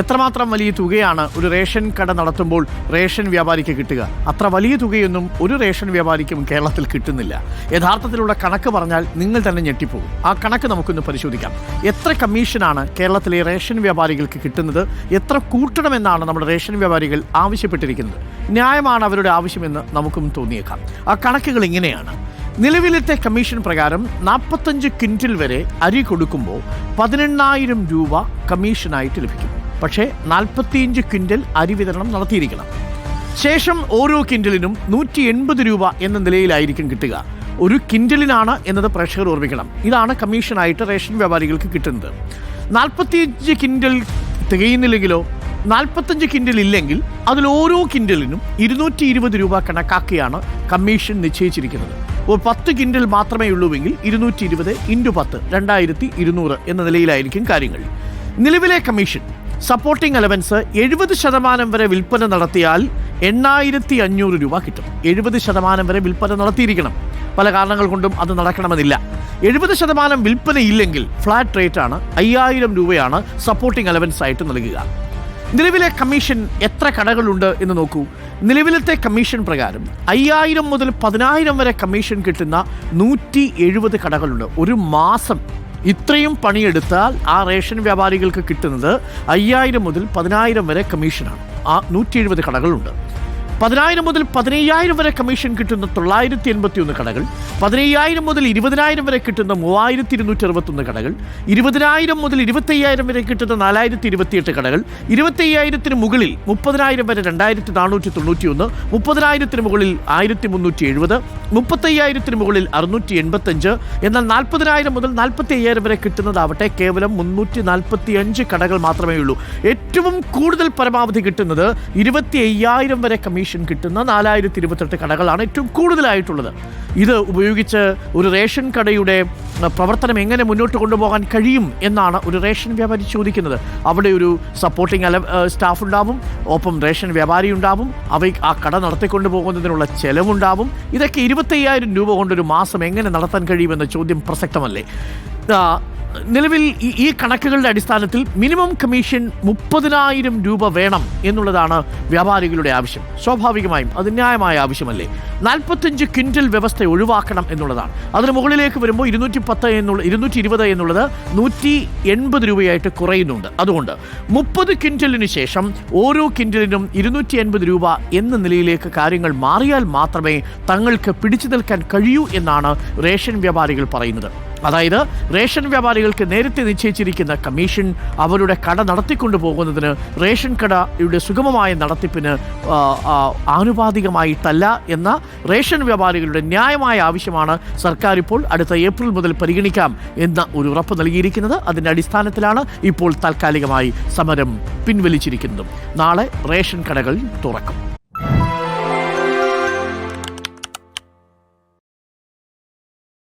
എത്രമാത്രം വലിയ തുകയാണ് ഒരു റേഷൻ കട നടത്തുമ്പോൾ റേഷൻ വ്യാപാരിക്ക് കിട്ടുക? അത്ര വലിയ തുകയൊന്നും ഒരു റേഷൻ വ്യാപാരിക്കും കേരളത്തിൽ കിട്ടുന്നില്ല. യഥാർത്ഥത്തിലുള്ള കണക്ക് പറഞ്ഞാൽ നിങ്ങൾ തന്നെ ഞെട്ടിപ്പോകും. ആ കണക്ക് നമുക്കൊന്ന് പരിശോധിക്കാം. എത്ര കമ്മീഷനാണ് കേരളത്തിലെ റേഷൻ വ്യാപാരികൾക്ക് കിട്ടുന്നത്? എത്ര കൂട്ടണമെന്നാണ് നമ്മുടെ റേഷൻ വ്യാപാരികൾ ആവശ്യപ്പെട്ടിരിക്കുന്നത്? ന്യായമാണ് അവരുടെ ആവശ്യമെന്ന് നമുക്കും തോന്നിയേക്കാം. ആ കണക്കുകൾ ഇങ്ങനെയാണ്. നിലവിലത്തെ കമ്മീഷൻ പ്രകാരം നാൽപ്പത്തഞ്ച് ക്വിന്റിൽ വരെ അരി കൊടുക്കുമ്പോൾ പതിനെണ്ണായിരം രൂപ കമ്മീഷനായിട്ട് ലഭിക്കും. പക്ഷേ നാൽപ്പത്തിയഞ്ച് ക്വിന്റൽ അരി വിതരണം നടത്തിയിരിക്കണം. ശേഷം ഓരോ കിൻഡലിനും നൂറ്റി എൺപത് രൂപ എന്ന നിലയിലായിരിക്കും കിട്ടുക. ഒരു കിൻഡലിനാണ് എന്നത് പ്രേക്ഷകർ ഓർമ്മിക്കണം. ഇതാണ് കമ്മീഷനായിട്ട് റേഷൻ വ്യാപാരികൾക്ക് കിട്ടുന്നത്. നാൽപ്പത്തിയഞ്ച് കിൻഡൽ തികയുന്നില്ലെങ്കിലോ? നാൽപ്പത്തഞ്ച് കിൻഡൽ ഇല്ലെങ്കിൽ അതിൽ ഓരോ കിൻഡലിനും ഇരുന്നൂറ്റി ഇരുപത് രൂപ കണക്കാക്കിയാണ് കമ്മീഷൻ നിശ്ചയിച്ചിരിക്കുന്നത്. ഒരു പത്ത് കിൻഡൽ മാത്രമേ ഉള്ളൂവെങ്കിൽ ഇരുന്നൂറ്റി ഇരുപത് ഇന്റു പത്ത് രണ്ടായിരത്തി ഇരുന്നൂറ് എന്ന നിലയിലായിരിക്കും കാര്യങ്ങൾ. നിലവിലെ കമ്മീഷൻ സപ്പോർട്ടിംഗ് അലവൻസ് എഴുപത് ശതമാനം വരെ വിൽപ്പന നടത്തിയാൽ എണ്ണായിരത്തി അഞ്ഞൂറ് രൂപ കിട്ടും. എഴുപത് ശതമാനം വരെ വിൽപ്പന നടത്തിയിരിക്കണം. പല കാരണങ്ങൾ കൊണ്ടും അത് നടക്കണമെന്നില്ല. എഴുപത് ശതമാനം വിൽപ്പന ഇല്ലെങ്കിൽ ഫ്ലാറ്റ് റേറ്റ് ആണ് അയ്യായിരം രൂപയാണ് സപ്പോർട്ടിംഗ് അലവൻസ് ആയിട്ട് നൽകുക. നിലവിലെ കമ്മീഷൻ എത്ര കടകളുണ്ട് എന്ന് നോക്കൂ. നിലവിലത്തെ കമ്മീഷൻ പ്രകാരം അയ്യായിരം മുതൽ പതിനായിരം വരെ കമ്മീഷൻ കിട്ടുന്ന നൂറ്റി എഴുപത് കടകളുണ്ട്. ഒരു മാസം ഇത്രയും പണിയെടുത്താൽ ആ റേഷൻ വ്യാപാരികൾക്ക് കിട്ടുന്നത് അയ്യായിരം മുതൽ പതിനായിരം വരെ കമ്മീഷനാണ്. ആ നൂറ്റി എഴുപത് കടകളുണ്ട്. പതിനായിരം മുതൽ പതിനയ്യായിരം വരെ കമ്മീഷൻ കിട്ടുന്ന തൊള്ളായിരത്തി എൺപത്തി ഒന്ന് കടകൾ പതിനയ്യായിരം മുതൽ ഇരുപതിനായിരം വരെ കിട്ടുന്ന മൂവായിരത്തി ഇരുന്നൂറ്റി അറുപത്തൊന്ന് കടകൾ ഇരുപതിനായിരം മുതൽ ഇരുപത്തയ്യായിരം വരെ കിട്ടുന്ന നാലായിരത്തി ഇരുപത്തിയെട്ട് കടകൾ ഇരുപത്തയ്യായിരത്തിന് മുകളിൽ മുപ്പതിനായിരം വരെ രണ്ടായിരത്തി നാനൂറ്റി തൊണ്ണൂറ്റി ഒന്ന് മുപ്പതിനായിരത്തിന് മുകളിൽ ആയിരത്തി മുന്നൂറ്റി എഴുപത് മുപ്പത്തയ്യായിരത്തിന് മുകളിൽ അറുന്നൂറ്റി എൺപത്തഞ്ച് എന്നാൽ നാൽപ്പതിനായിരം മുതൽ നാൽപ്പത്തി അയ്യായിരം വരെ കിട്ടുന്നതാവട്ടെ കേവലം മുന്നൂറ്റി നാൽപ്പത്തി അഞ്ച് കടകൾ മാത്രമേ ഉള്ളൂ ഏറ്റവും കൂടുതൽ പരമാവധി കിട്ടുന്നത് ഇരുപത്തി അയ്യായിരം വരെ കമ്മീഷൻ കിട്ടുന്ന നാലായിരത്തി ഇരുപത്തെട്ട് കടകളാണ് ഏറ്റവും കൂടുതലായിട്ടുള്ളത്. ഇത് ഉപയോഗിച്ച് ഒരു റേഷൻ കടയുടെ പ്രവർത്തനം എങ്ങനെ മുന്നോട്ട് കൊണ്ടുപോകാൻ കഴിയും എന്നാണ് ഒരു റേഷൻ വ്യാപാരി ചോദിക്കുന്നത്. അവിടെ ഒരു സപ്പോർട്ടിംഗ് അല സ്റ്റാഫ് ഉണ്ടാവും ഒപ്പം റേഷൻ വ്യാപാരി ഉണ്ടാവും അവ ആ കട നടത്തിക്കൊണ്ടു പോകുന്നതിനുള്ള ചെലവുണ്ടാവും. ഇതൊക്കെ ഇരുപത്തയ്യായിരം രൂപ കൊണ്ടൊരു മാസം എങ്ങനെ നടത്താൻ കഴിയുമെന്ന ചോദ്യം പ്രസക്തമല്ലേ? നിലവിൽ ഈ- കണക്കുകളുടെ അടിസ്ഥാനത്തിൽ മിനിമം കമ്മീഷൻ മുപ്പതിനായിരം രൂപ വേണം എന്നുള്ളതാണ് വ്യാപാരികളുടെ ആവശ്യം. സ്വാഭാവികമായും അത് ന്യായമായ ആവശ്യമല്ലേ? നാൽപ്പത്തഞ്ച് ക്വിന്റൽ വ്യവസ്ഥ ഒഴിവാക്കണം എന്നുള്ളതാണ്. അതിന് മുകളിലേക്ക് വരുമ്പോൾ ഇരുന്നൂറ്റി പത്ത് എന്നുള്ള ഇരുന്നൂറ്റി ഇരുപത് എന്നുള്ളത് നൂറ്റി എൺപത് രൂപയായിട്ട് കുറയുന്നുണ്ട്. അതുകൊണ്ട് മുപ്പത് ക്വിന്റലിന് ശേഷം ഓരോ ക്വിന്റലിനും ഇരുന്നൂറ്റി എൺപത് രൂപ എന്ന നിലയിലേക്ക് കാര്യങ്ങൾ മാറിയാൽ മാത്രമേ തങ്ങൾക്ക് പിടിച്ചു നിൽക്കാൻ കഴിയൂ എന്നാണ് റേഷൻ വ്യാപാരികൾ പറയുന്നത്. അതായത് റേഷൻ വ്യാപാരികൾക്ക് നേരത്തെ നിശ്ചയിച്ചിരിക്കുന്ന കമ്മീഷൻ അവരുടെ കട നടത്തിക്കൊണ്ടു പോകുന്നതിന് റേഷൻ കടയുടെ സുഗമമായ നടത്തിപ്പിന് ആനുപാതികമായിട്ടല്ല എന്ന റേഷൻ വ്യാപാരികളുടെ ന്യായമായ ആവശ്യമാണ് സർക്കാർ ഇപ്പോൾ അടുത്ത ഏപ്രിൽ മുതൽ പരിഗണിക്കാം എന്ന ഒരു ഉറപ്പ് നൽകിയിരിക്കുന്നത്. അതിന്റെ അടിസ്ഥാനത്തിലാണ് ഇപ്പോൾ താൽക്കാലികമായി സമരം പിൻവലിച്ചിരിക്കുന്നതും. നാളെ റേഷൻ കടകൾ തുറക്കും.